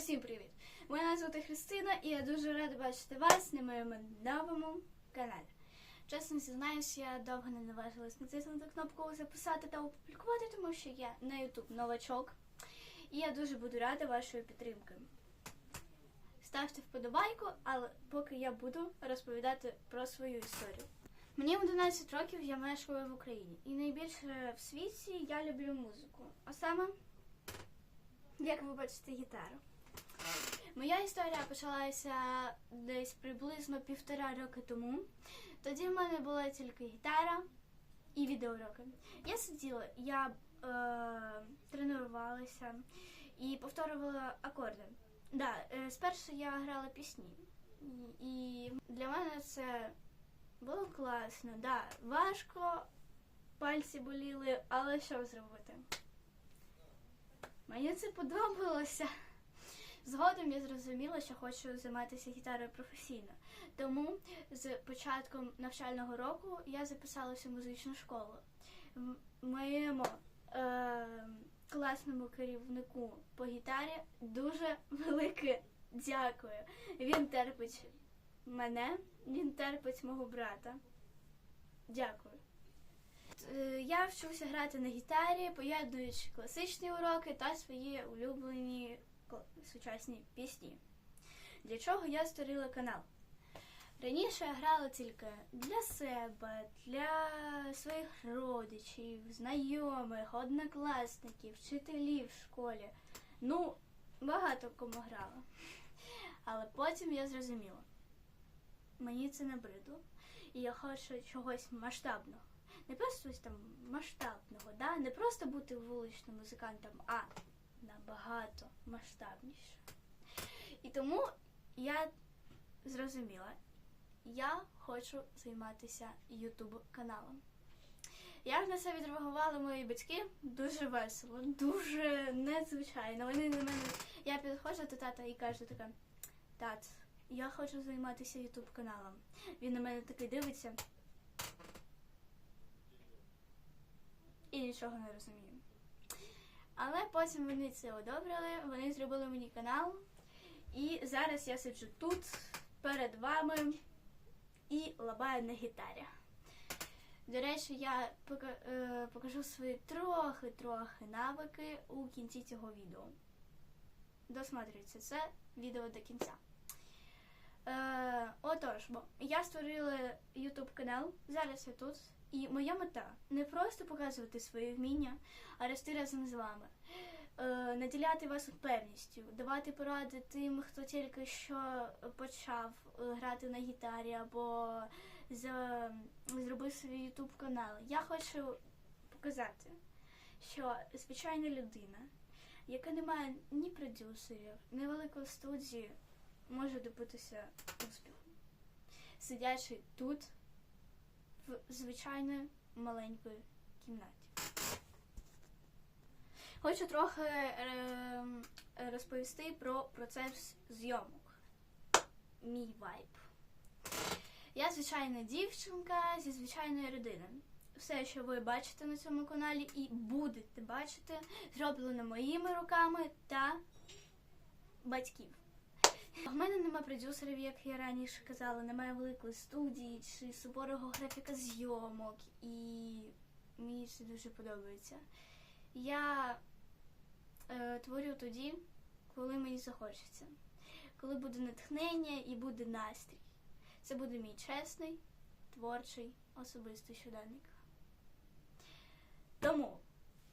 Усім привіт! Мене звати Христина і я дуже рада бачити вас на моєму новому каналі. Чесно зізнаюсь, я довго не наважилась натиснути кнопку записати та опублікувати, тому що я на YouTube новачок. І я дуже буду рада вашої підтримки. Ставте вподобайку, але поки я буду розповідати про свою історію. Мені 11 років, я мешкаю в Україні. І найбільше в світі я люблю музику. А саме, як ви бачите, гітару. Моя історія почалася десь приблизно півтора роки тому. Тоді в мене була тільки гітара і відеоуроки. Я сиділа, я е, тренувалася і повторювала акорди. Да, е, спершу я грала пісні. І- для мене це було класно. Да, важко, пальці боліли, але що зробити? Мені це подобалося. Згодом я зрозуміла, що хочу займатися гітарою професійно. Тому з початком навчального року я записалася в музичну школу. Моєму е- класному керівнику по гітарі дуже велике дякую. Він терпить мене, він терпить мого брата. Дякую. Е, Я вчуся грати на гітарі, поєднуючи класичні уроки та свої улюблені сучасні пісні. Для чого я створила канал? Раніше я грала тільки для себе, для своїх родичів, знайомих, однокласників, вчителів в школі. Ну, багато кому грала. Але потім я зрозуміла, мені це набридло, і я хочу чогось масштабного. Не просто там масштабного, да? не просто бути вуличним музикантом, а набагато масштабніше. І тому я зрозуміла, я хочу займатися Ютуб каналом. Як на це відреагували мої батьки? Дуже весело, дуже незвичайно. Вони на мене. Я підходжу до тата і кажу така: тат, я хочу займатися Ютуб каналом. Він на мене такий дивиться. І нічого не розумію. Але потім вони це одобрили, вони зробили мені канал. І зараз я сиджу тут перед вами і лабаю на гітарі. До речі, я е, покажу свої трохи-трохи навики у кінці цього відео. Досмотрюйте це відео до кінця. Е, бо я створила YouTube канал, зараз я тут. І моя мета не просто показувати свої вміння, а рости разом з вами. Е, наділяти вас впевністю, давати поради тим, хто тільки що почав е, грати на гітарі або за, зробив свій ютуб канал. Я хочу показати, що звичайна людина, яка не має ні продюсерів, ні великої студії, може добитися успіху. Сидячи тут, в звичайної маленької кімнаті. Хочу трохи е, розповісти про процес зйомок. Мій вайб. Я звичайна дівчинка зі звичайної родини. Все, що ви бачите на цьому каналі і будете бачити, зроблено моїми руками та батьків. У мене нема продюсерів, як я раніше казала, немає великої студії чи суворого графіка зйомок, і мені це дуже подобається. Я е, творю тоді, коли мені захочеться, коли буде натхнення і буде настрій. Це буде мій чесний, творчий, особистий щоденник. Тому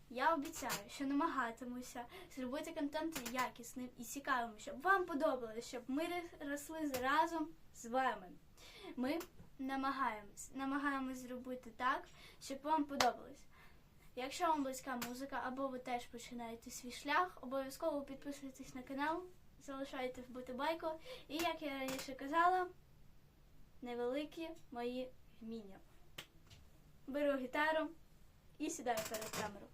я обіцяю, що намагатимуся зробити контент якісним і цікавим, щоб вам подобалось, щоб ми росли разом з вами. Ми намагаємось, намагаємось зробити так, щоб вам подобалось. Якщо вам близька музика або ви теж починаєте свій шлях, обов'язково підписуйтесь на канал, залишайте вподобайку. І як я раніше казала, невеликі мої вміння. Беру гітару і сідаю перед камерою.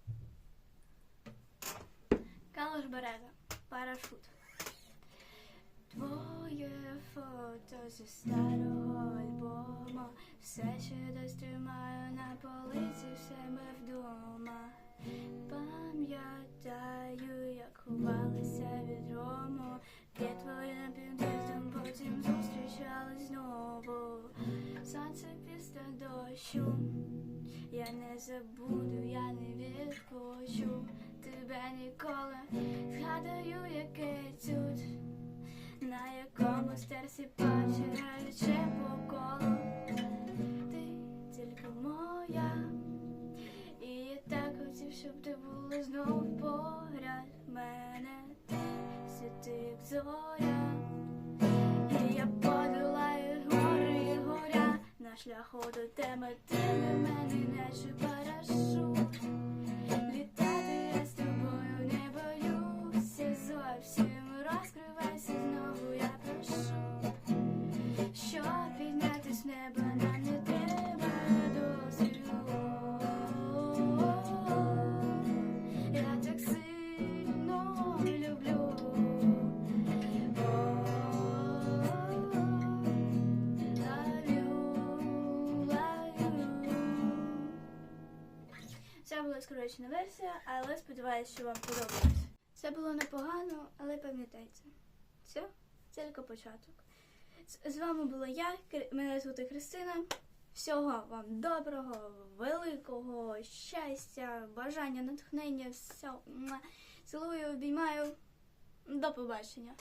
Калош Береза, парашут. Твоє фото зі старого альбома. Все ще десь тримаю на полиці в себе вдома. Пам'ятаю, як ховалися від рому. Під твоїм під'їздом потім зустрічали знову. Сонце після дощу. Я не забуду, я не відпочу тебе ніколи. Згадаю, яке тут, на якому стерсі паче по колу. Ти тільки моя, і я так хотів, щоб ти була знов поряд мене. Ти світи, як зоря, і я подолаю гори і горя на шляху до тебе ти для мене наче парашут. Це була скорочена версія, але сподіваюся, що вам подобалось. Це було непогано, але пам'ятайте, це тільки початок. З вами була я, мене звати Христина. Всього вам доброго, великого щастя, бажання, натхнення, все. Цілую, обіймаю. До побачення.